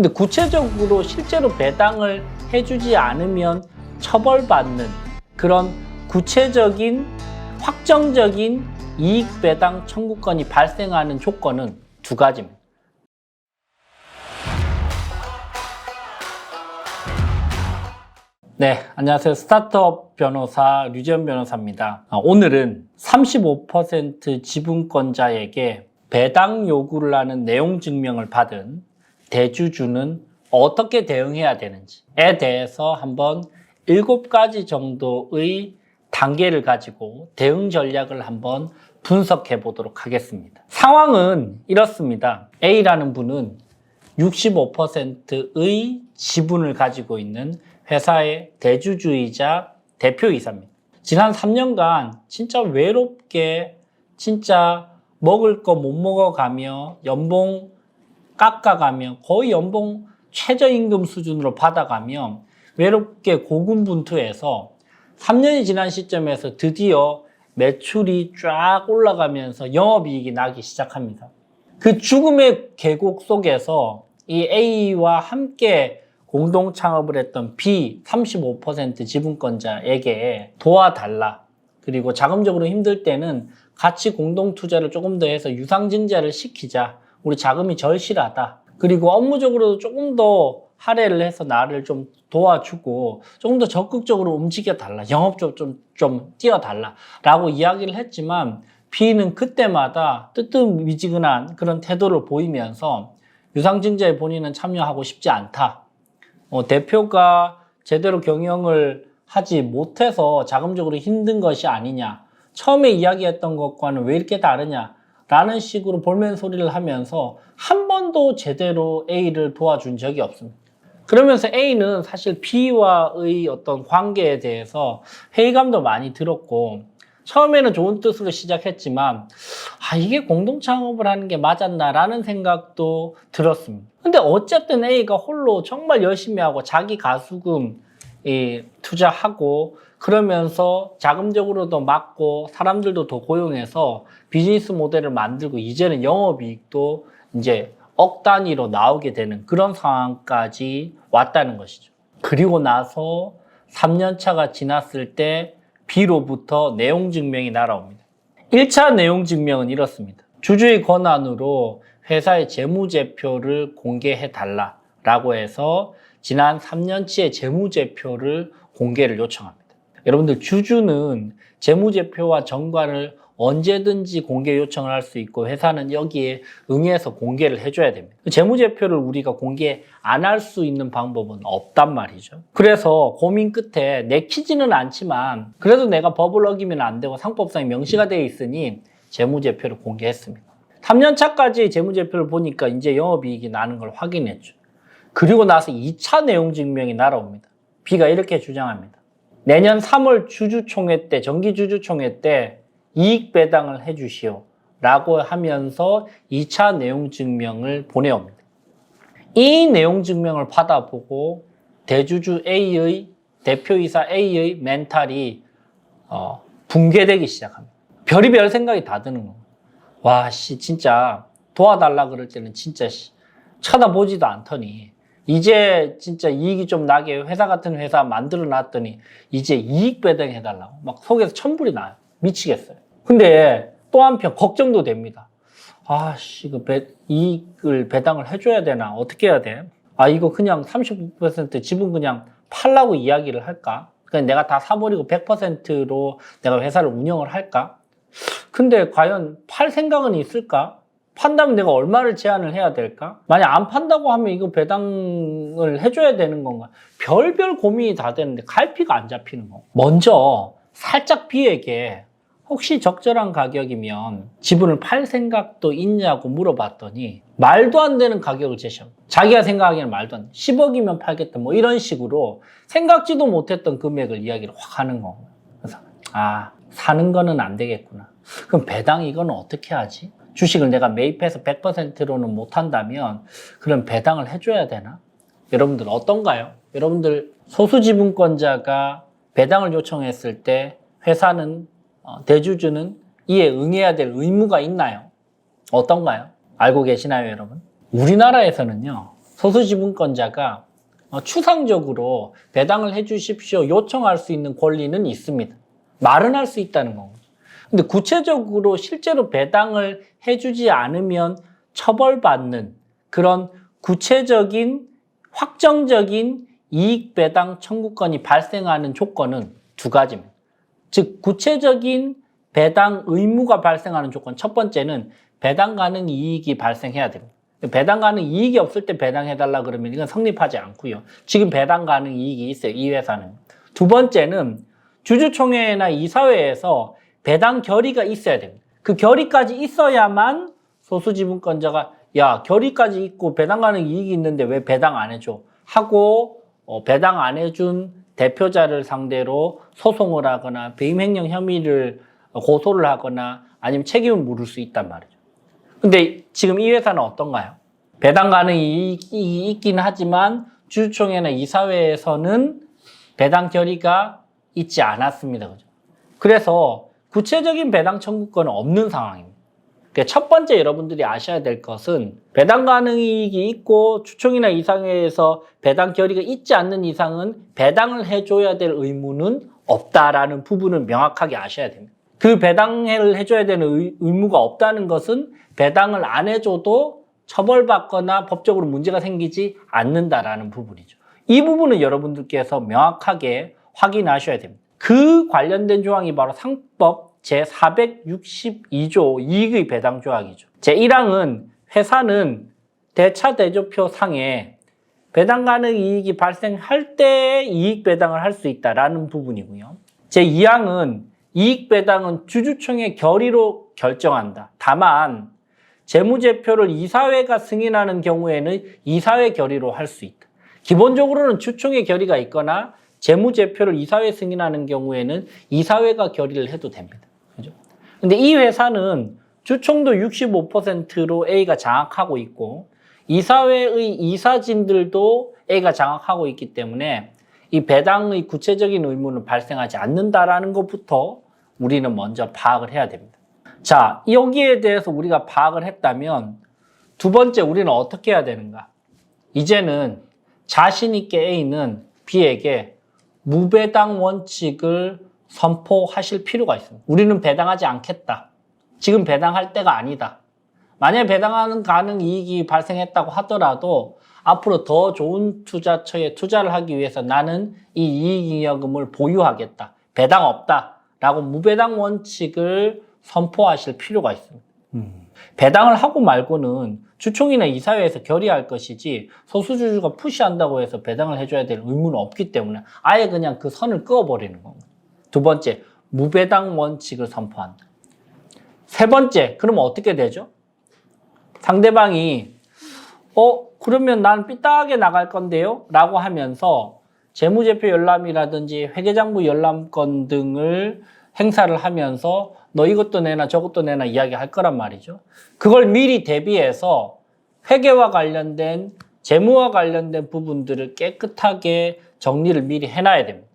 근데 구체적으로 실제로 배당을 해주지 않으면 처벌받는 그런 구체적인 확정적인 이익 배당 청구권이 발생하는 조건은 두 가지입니다. 네, 안녕하세요. 스타트업 변호사 류지현 변호사입니다. 아, 오늘은 35% 지분권자에게 배당 요구를 하는 내용 증명을 받은 대주주는 어떻게 대응해야 되는지에 대해서 한번 7가지 정도의 단계를 가지고 대응 전략을 한번 분석해 보도록 하겠습니다. 상황은 이렇습니다. A라는 분은 65%의 지분을 가지고 있는 회사의 대주주이자 대표이사입니다. 지난 3년간 진짜 외롭게 진짜 먹을 거 못 먹어가며 연봉 깎아가며 거의 연봉 최저임금 수준으로 받아가며 외롭게 고군분투해서 3년이 지난 시점에서 드디어 매출이 쫙 올라가면서 영업이익이 나기 시작합니다. 그 죽음의 계곡 속에서 이 A와 함께 공동 창업을 했던 B 35% 지분권자에게 도와달라. 그리고 자금적으로 힘들 때는 같이 공동 투자를 조금 더 해서 유상증자를 시키자. 우리 자금이 절실하다. 그리고 업무적으로도 조금 더 할애를 해서 나를 좀 도와주고 조금 더 적극적으로 움직여 달라. 영업적으로 좀, 좀 뛰어 달라. 라고 이야기를 했지만 B는 그때마다 뜨뜻미지근한 그런 태도를 보이면서 유상증자에 본인은 참여하고 싶지 않다. 어, 대표가 제대로 경영을 하지 못해서 자금적으로 힘든 것이 아니냐. 처음에 이야기했던 것과는 왜 이렇게 다르냐. 라는 식으로 볼멘 소리를 하면서 한 번도 제대로 A를 도와준 적이 없습니다. 그러면서 A는 사실 B와의 어떤 관계에 대해서 회의감도 많이 들었고, 처음에는 좋은 뜻으로 시작했지만, 아, 이게 공동 창업을 하는 게 맞았나라는 생각도 들었습니다. 근데 어쨌든 A가 홀로 정말 열심히 하고 자기 가수금 이, 투자하고 그러면서 자금적으로도 맞고 사람들도 더 고용해서 비즈니스 모델을 만들고 이제는 영업이익도 이제 억 단위로 나오게 되는 그런 상황까지 왔다는 것이죠. 그리고 나서 3년 차가 지났을 때 B로부터 내용 증명이 날아옵니다. 1차 내용 증명은 이렇습니다. 주주의 권한으로 회사의 재무제표를 공개해 달라라고 해서 지난 3년치의 재무제표를 공개를 요청합니다. 여러분들 주주는 재무제표와 정관을 언제든지 공개 요청을 할 수 있고 회사는 여기에 응해서 공개를 해줘야 됩니다. 재무제표를 우리가 공개 안 할 수 있는 방법은 없단 말이죠. 그래서 고민 끝에 내키지는 않지만 그래도 내가 법을 어기면 안 되고 상법상에 명시가 되어 있으니 재무제표를 공개했습니다. 3년 차까지 재무제표를 보니까 이제 영업이익이 나는 걸 확인했죠. 그리고 나서 2차 내용 증명이 날아옵니다. B가 이렇게 주장합니다. 내년 3월 주주총회 때, 정기주주총회 때 이익 배당을 해주시오. 라고 하면서 2차 내용 증명을 보내옵니다. 이 내용 증명을 받아보고 대주주 A의 대표이사 A의 멘탈이 어, 붕괴되기 시작합니다. 별의별 생각이 다 드는 겁니다. 와, 씨, 진짜 도와달라 그럴 때는 진짜 씨, 쳐다보지도 않더니 이제 진짜 이익이 좀 나게 회사 같은 회사 만들어 놨더니 이제 이익 배당 해달라고 막 속에서 천불이 나요. 미치겠어요. 근데 또 한편 걱정도 됩니다. 아, 씨, 이거 배, 이익을 배당을 해줘야 되나? 어떻게 해야 돼? 아, 이거 그냥 30% 지분 그냥 팔라고 이야기를 할까? 그냥 내가 다 사버리고 100%로 내가 회사를 운영을 할까? 근데 과연 팔 생각은 있을까? 판다면 내가 얼마를 제한을 해야 될까? 만약 안 판다고 하면 이거 배당을 해줘야 되는 건가? 별별 고민이 다 되는데 갈피가 안 잡히는 거. 먼저 살짝 B에게 혹시 적절한 가격이면 지분을 팔 생각도 있냐고 물어봤더니 말도 안 되는 가격을 제시합니다. 자기가 생각하기에는 말도 안 돼. 10억이면 팔겠다. 뭐 이런 식으로 생각지도 못했던 금액을 이야기를 확 하는 거예요. 그래서 아 사는 거는 안 되겠구나. 그럼 배당 이거는 어떻게 하지? 주식을 내가 매입해서 100%로는 못 한다면 그럼 배당을 해줘야 되나? 여러분들 어떤가요? 여러분들 소수 지분권자가 배당을 요청했을 때 회사는 어, 대주주는 이에 응해야 될 의무가 있나요? 어떤가요? 알고 계시나요, 여러분? 우리나라에서는요, 소수 지분권자가 어, 추상적으로 배당을 해주십시오 요청할 수 있는 권리는 있습니다. 말은 할 수 있다는 거고. 근데 구체적으로 실제로 배당을 해주지 않으면 처벌받는 그런 구체적인 확정적인 이익 배당 청구권이 발생하는 조건은 두 가지입니다. 즉 구체적인 배당 의무가 발생하는 조건 첫 번째는 배당 가능 이익이 발생해야 됩니다. 배당 가능 이익이 없을 때 배당해달라 그러면 이건 성립하지 않고요. 지금 배당 가능 이익이 있어요. 이 회사는. 두 번째는 주주총회나 이사회에서 배당 결의가 있어야 됩니다. 그 결의까지 있어야만 소수 지분권자가 야 결의까지 있고 배당 가능 이익이 있는데 왜 배당 안 해줘 하고 어, 배당 안 해준 대표자를 상대로 소송을 하거나 배임 행령 혐의를 고소를 하거나 아니면 책임을 물을 수 있단 말이죠. 근데 지금 이 회사는 어떤가요? 배당 가능 이익이 있긴 하지만 주주총회나 이사회에서는 배당 결의가 있지 않았습니다. 그죠? 그래서 구체적인 배당 청구권은 없는 상황입니다. 그러니까 첫 번째 여러분들이 아셔야 될 것은 배당 가능 이익이 있고 주총이나 이상회에서 배당 결의가 있지 않는 이상은 배당을 해줘야 될 의무는 없다라는 부분을 명확하게 아셔야 됩니다. 그 배당을 해줘야 되는 의, 의무가 없다는 것은 배당을 안 해줘도 처벌받거나 법적으로 문제가 생기지 않는다라는 부분이죠. 이 부분은 여러분들께서 명확하게 확인하셔야 됩니다. 그 관련된 조항이 바로 상법 제462조 이익의 배당 조항이죠. 제1항은 회사는 대차 대조표 상에 배당 가능 이익이 발생할 때 이익 배당을 할 수 있다라는 부분이고요. 제2항은 이익 배당은 주주총회 결의로 결정한다. 다만 재무제표를 이사회가 승인하는 경우에는 이사회 결의로 할 수 있다. 기본적으로는 주총회 결의가 있거나 재무제표를 이사회 승인하는 경우에는 이사회가 결의를 해도 됩니다. 그죠? 근데 이 회사는 주총도 65%로 A가 장악하고 있고 이사회의 이사진들도 A가 장악하고 있기 때문에 이 배당의 구체적인 의무는 발생하지 않는다라는 것부터 우리는 먼저 파악을 해야 됩니다. 자, 여기에 대해서 우리가 파악을 했다면 두 번째 우리는 어떻게 해야 되는가? 이제는 자신 있게 A는 B에게 무배당 원칙을 선포하실 필요가 있습니다. 우리는 배당하지 않겠다. 지금 배당할 때가 아니다. 만약에 배당하는 가능 이익이 발생했다고 하더라도 앞으로 더 좋은 투자처에 투자를 하기 위해서 나는 이 이익잉여금을 보유하겠다. 배당 없다. 라고 무배당 원칙을 선포하실 필요가 있습니다. 배당을 하고 말고는 주총이나 이사회에서 결의할 것이지 소수주주가 푸시한다고 해서 배당을 해줘야 될 의무는 없기 때문에 아예 그냥 그 선을 그어버리는 겁니다. 두 번째, 무배당 원칙을 선포한다. 세 번째, 그러면 어떻게 되죠? 상대방이 어 그러면 난 삐딱하게 나갈 건데요? 라고 하면서 재무제표 열람이라든지 회계장부 열람권 등을 행사를 하면서 너 이것도 내놔 저것도 내놔 이야기할 거란 말이죠. 그걸 미리 대비해서 회계와 관련된 재무와 관련된 부분들을 깨끗하게 정리를 미리 해놔야 됩니다.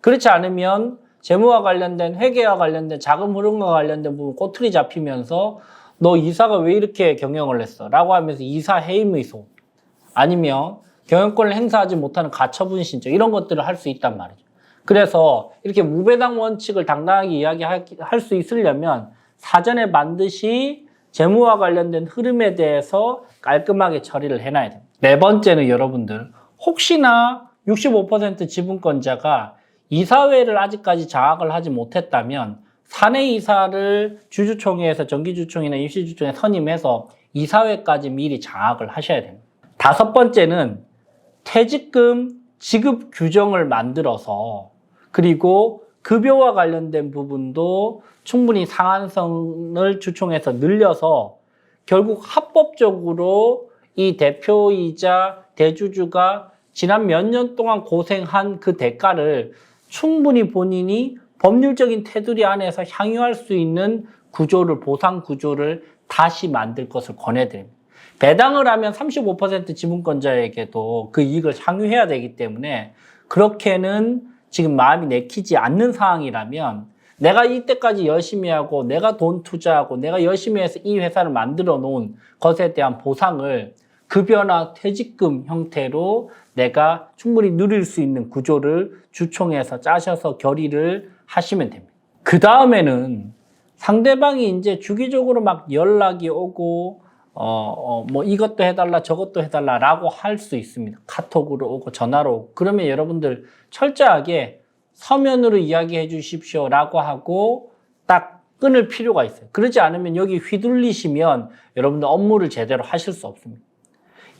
그렇지 않으면 재무와 관련된 회계와 관련된 자금 흐름과 관련된 부분 꼬투리 잡히면서 너 이사가 왜 이렇게 경영을 했어? 라고 하면서 이사 해임 의소 아니면 경영권을 행사하지 못하는 가처분 신청 이런 것들을 할 수 있단 말이죠. 그래서 이렇게 무배당 원칙을 당당하게 이야기할 수 있으려면 사전에 반드시 재무와 관련된 흐름에 대해서 깔끔하게 처리를 해놔야 됩니다. 네 번째는 여러분들 혹시나 65% 지분권자가 이사회를 아직까지 장악을 하지 못했다면 사내 이사를 주주총회에서 정기주총이나 임시주총에 선임해서 이사회까지 미리 장악을 하셔야 됩니다. 다섯 번째는 퇴직금 지급 규정을 만들어서 그리고 급여와 관련된 부분도 충분히 상한선을 주총해서 늘려서 결국 합법적으로 이 대표이자 대주주가 지난 몇 년 동안 고생한 그 대가를 충분히 본인이 법률적인 테두리 안에서 향유할 수 있는 구조를 보상 구조를 다시 만들 것을 권해드립니다. 배당을 하면 35% 지분권자에게도 그 이익을 향유해야 되기 때문에 그렇게는 지금 마음이 내키지 않는 상황이라면 내가 이때까지 열심히 하고 내가 돈 투자하고 내가 열심히 해서 이 회사를 만들어 놓은 것에 대한 보상을 급여나 퇴직금 형태로 내가 충분히 누릴 수 있는 구조를 주총에서 짜셔서 결의를 하시면 됩니다. 그 다음에는 상대방이 이제 주기적으로 막 연락이 오고 어, 어, 뭐 이것도 해달라 저것도 해달라라고 할 수 있습니다. 카톡으로 오고 전화로 오고 그러면 여러분들 철저하게 서면으로 이야기해 주십시오라고 하고 딱 끊을 필요가 있어요. 그러지 않으면 여기 휘둘리시면 여러분들 업무를 제대로 하실 수 없습니다.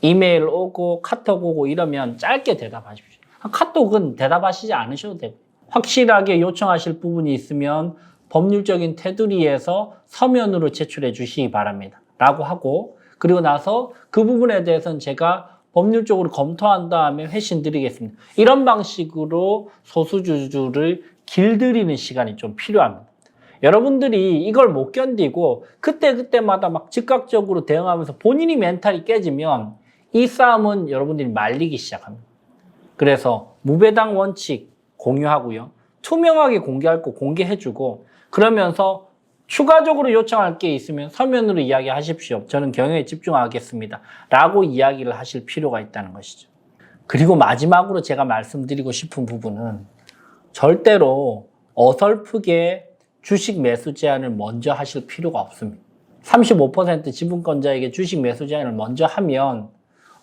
이메일 오고 카톡 오고 이러면 짧게 대답하십시오. 카톡은 대답하시지 않으셔도 되고 확실하게 요청하실 부분이 있으면 법률적인 테두리에서 서면으로 제출해 주시기 바랍니다. 라고 하고 그리고 나서 그 부분에 대해서는 제가 법률적으로 검토한 다음에 회신 드리겠습니다. 이런 방식으로 소수주주를 길들이는 시간이 좀 필요합니다. 여러분들이 이걸 못 견디고 그때그때마다 막 즉각적으로 대응하면서 본인이 멘탈이 깨지면 이 싸움은 여러분들이 말리기 시작합니다. 그래서 무배당 원칙 공유하고요. 투명하게 공개할 거 공개해주고 그러면서 추가적으로 요청할 게 있으면 서면으로 이야기하십시오. 저는 경영에 집중하겠습니다. 라고 이야기를 하실 필요가 있다는 것이죠. 그리고 마지막으로 제가 말씀드리고 싶은 부분은 절대로 어설프게 주식 매수 제한을 먼저 하실 필요가 없습니다. 35% 지분권자에게 주식 매수 제한을 먼저 하면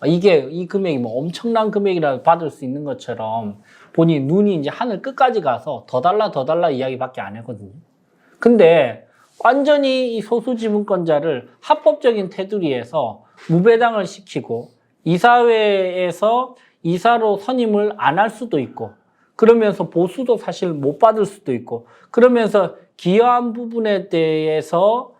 이게 이 금액이 뭐 엄청난 금액이라도 받을 수 있는 것처럼 본인 눈이 이제 하늘 끝까지 가서 더 달라 더 달라 이야기밖에 안 하거든요. 근데 완전히 이 소수 지분권자를 합법적인 테두리에서 무배당을 시키고 이사회에서 이사로 선임을 안 할 수도 있고 그러면서 보수도 사실 못 받을 수도 있고 그러면서 기여한 부분에 대해서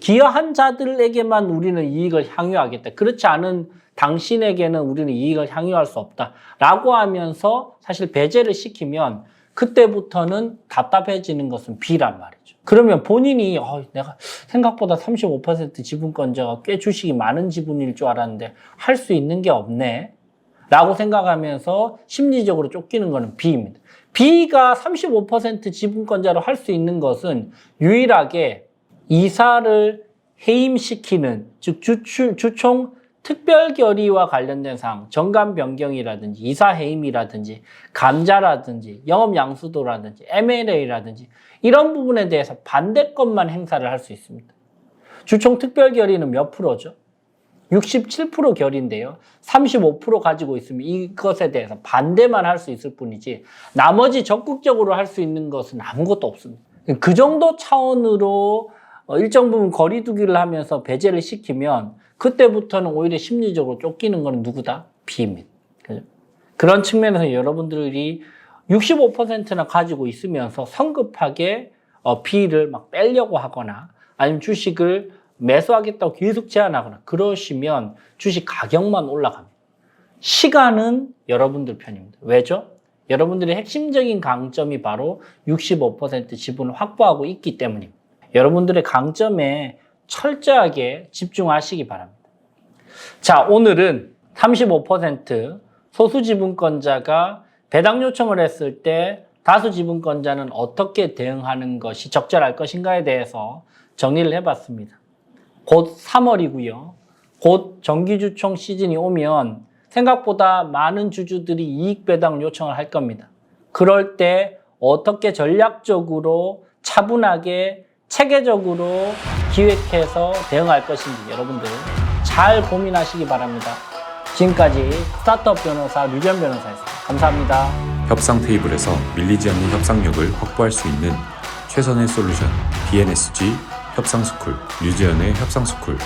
기여한 자들에게만 우리는 이익을 향유하겠다. 그렇지 않은 당신에게는 우리는 이익을 향유할 수 없다. 라고 하면서 사실 배제를 시키면 그때부터는 답답해지는 것은 B란 말이죠. 그러면 본인이 어, 내가 생각보다 35% 지분권자가 꽤 주식이 많은 지분일 줄 알았는데 할 수 있는 게 없네. 라고 생각하면서 심리적으로 쫓기는 것은 B입니다. B가 35% 지분권자로 할 수 있는 것은 유일하게 이사를 해임시키는 즉 주총 특별 결의와 관련된 사항, 정관 변경이라든지 이사 해임이라든지 감자라든지 영업 양수도라든지 M&A라든지 이런 부분에 대해서 반대권만 행사를 할 수 있습니다. 주총 특별 결의는 몇 프로죠? 67% 결인데요. 35% 가지고 있으면 이것에 대해서 반대만 할 수 있을 뿐이지 나머지 적극적으로 할 수 있는 것은 아무것도 없습니다. 그 정도 차원으로 어, 일정 부분 거리두기를 하면서 배제를 시키면 그때부터는 오히려 심리적으로 쫓기는 것은 누구다? B입니다. 그죠? 그런 측면에서 여러분들이 65%나 가지고 있으면서 성급하게 어, B를 막 빼려고 하거나 아니면 주식을 매수하겠다고 계속 제한하거나 그러시면 주식 가격만 올라갑니다. 시간은 여러분들 편입니다. 왜죠? 여러분들의 핵심적인 강점이 바로 65% 지분을 확보하고 있기 때문입니다. 여러분들의 강점에 철저하게 집중하시기 바랍니다. 자, 오늘은 35% 소수 지분권자가 배당 요청을 했을 때 다수 지분권자는 어떻게 대응하는 것이 적절할 것인가에 대해서 정리를 해봤습니다. 곧 3월이고요. 곧 정기주총 시즌이 오면 생각보다 많은 주주들이 이익 배당 요청을 할 겁니다. 그럴 때 어떻게 전략적으로 차분하게 체계적으로 기획해서 대응할 것인지 여러분들 잘 고민하시기 바랍니다. 지금까지 스타트업 변호사 류전 변호사였습니다. 감사합니다. 협상 테이블에서 밀리지 않는 협상력을 확보할 수 있는 최선의 솔루션 BNSG 협상스쿨 류지연의 협상스쿨